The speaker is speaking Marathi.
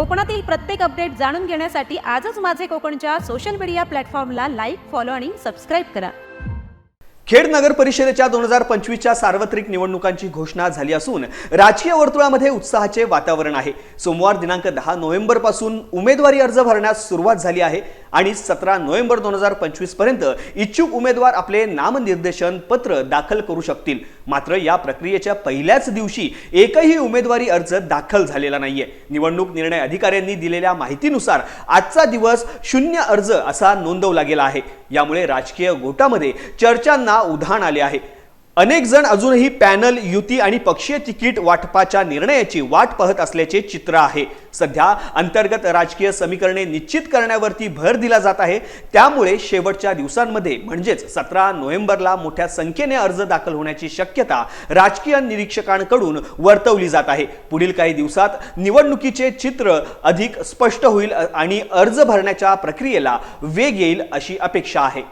कोकणातील प्रत्येक अपडेट जाणून घेण्यासाठी आजच माझे कोकणच्या सोशल मीडिया प्लॅटफॉर्मला लाईक फॉलो आणि सबस्क्राईब करा. खेड नगर परिषदेच्या दोन हजार पंचवीसच्या सार्वत्रिक निवडणुकांची घोषणा झाली असून राजकीय वर्तुळामध्ये उत्साहाचे वातावरण आहे. सोमवार दिनांक दहा नोव्हेंबरपासून उमेदवारी अर्ज भरण्यास सुरुवात झाली आहे. आणि सतरा नोव्हेंबर दोन हजार पंचवीसपर्यंत इच्छुक उमेदवार आपले नामनिर्देशन पत्र दाखल करू शकतील. मात्र या प्रक्रियेच्या पहिल्याच दिवशी एकही उमेदवारी अर्ज दाखल झालेला नाहीये. निवडणूक निर्णय अधिकाऱ्यांनी दिलेल्या माहितीनुसार आजचा दिवस शून्य अर्ज असा नोंदवला गेला आहे. यामुळे राजकीय गोटामध्ये चर्चांना उधाण आले आहे. अनेक जण अजूनही पॅनल युती आणि पक्षीय तिकीट वाटपाच्या निर्णयाची वाट पाहत असल्याचे चित्र आहे. सध्या अंतर्गत राजकीय समीकरणे निश्चित करण्यावरती भर दिला जात आहे. त्यामुळे शेवटच्या दिवसांमध्ये म्हणजेच सतरा नोव्हेंबरला मोठ्या संख्येने अर्ज दाखल होण्याची शक्यता राजकीय निरीक्षकांकडून वर्तवली जात आहे. पुढील काही दिवसात निवडणुकीचे चित्र अधिक स्पष्ट होईल आणि अर्ज भरण्याच्या प्रक्रियेला वेग येईल अशी अपेक्षा आहे.